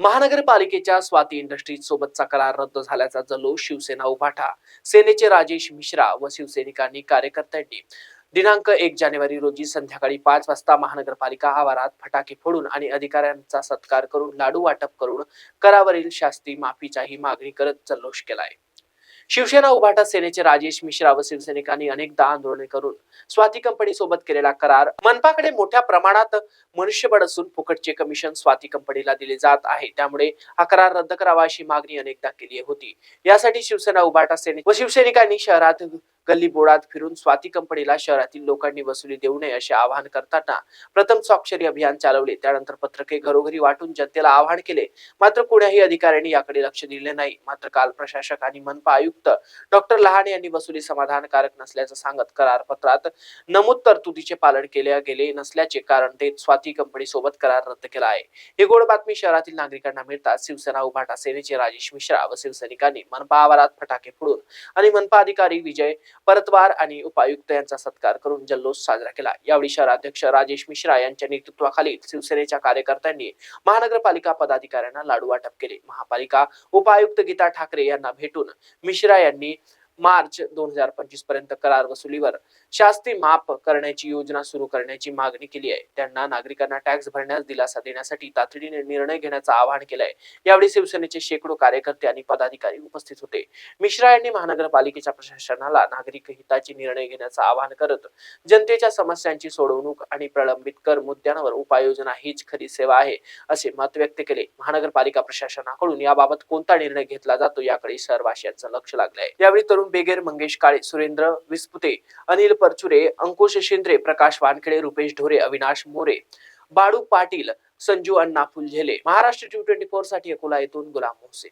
महानगरपालिकेच्या स्वाती इंडस्ट्रीज सोबतचा करार रद्द झाल्याचा जल्लोष शिवसेना उभाटा सेनेचे राजेश मिश्रा व शिवसैनिकांनी कार्यकर्त्यांनी दिनांक एक जानेवारी रोजी संध्याकाळी पाच वाजता महानगरपालिका आवारात फटाके फोडून आणि अधिकाऱ्यांचा सत्कार करून लाडू वाटप करून करावरील शास्ती माफीचाही मागणी करत जल्लोष केलाय. शिवसेना उभाटा सेनेचे राजेश मिश्रा व शिवसैनिकांनी अनेकदा आंदोलने करून स्वाती कंपनी सोबत केलेला करार मनपाकडे मोठ्या प्रमाणात मनुष्यबळ असून फुकटचे कमिशन स्वाती कंपनीला दिले जात आहे. त्यामुळे हा करार रद्द करावा अशी मागणी अनेकदा केली होती. यासाठी शिवसेना उभाटा सेने व शिवसैनिकांनी शहरात गल्ली बोळात फिरून स्वाती कंपनीला शहरातील लोकांनी वसुली देऊ नये असे आवाहन करताना प्रथम स्वाक्षरी अभियान चालवले. त्यानंतर पत्रके घरोघरी वाटून जनतेला आवाहन केले. मात्र कोण्याही अधिकाऱ्यांनी याकडे लक्ष दिले नाही. मात्र काल प्रशासक आणि मनपा आयुक्त डॉक्टर लहाने यांनी वसुली समाधानकारक नसल्याचं सांगत करार पत्रात नमूद तरतुदीचे पालन केले गेले नसल्याचे कारण देत स्वाती कंपनी सोबत करार रद्द केला आहे. ही गोड बातमी शहरातील नागरिकांना मिळताच शिवसेना उभाटा सेनेचे राजेश मिश्रा व शिवसैनिकांनी मनपा आवारात फटाके फोडून आणि मनपा अधिकारी विजय परतवार आणि उपायुक्त यांचा सत्कार करून जल्लोष साजरा केला. यावेळी शहराध्यक्ष राजेश मिश्रा यांच्या नेतृत्वाखाली शिवसेनेच्या कार्यकर्त्यांनी महानगरपालिका पदाधिकाऱ्यांना लाडू वाटप केले. महापालिका उपायुक्त गीता ठाकरे यांना भेटून मिश्रा यांनी मार्च दोन हजार पंचवीसपर्यंत करार वसुलीवर शास्ती माफ करण्याची योजना सुरू करण्याची मागणी केली आहे. त्यांना नागरिकांना टॅक्स भरण्यास दिलासा देण्यासाठी तातडीने निर्णय घेण्याचं आवाहन केलंय. यावेळी शिवसेनेचे शेकडो कार्यकर्ते आणि पदाधिकारी उपस्थित होते. मिश्रा यांनी महानगरपालिकेच्या प्रशासनाला नागरिक हिताचे निर्णय घेण्याचं आवाहन करत जनतेच्या समस्यांची सोडवणूक आणि प्रलंबित कर मुद्द्यांवर उपाययोजना हीच खरी सेवा आहे असे मत व्यक्त केले. महानगरपालिका प्रशासनाकडून याबाबत कोणता निर्णय घेतला जातो याकडे शहरवासियांचं लक्ष लागलंय. यावेळी तरुण बेगेर मंगेश काळे सुरेंद्र विस्पुते अनिल परचुरे अंकुश शिंद्रे प्रकाश वानखेडे रुपेश ढोरे अविनाश मोरे बाळू पाटील संजू अण्णा फुलझेले. महाराष्ट्र टी ट्वेंटी फोरसाठी अकोला येथून गुलाम मोहसेन.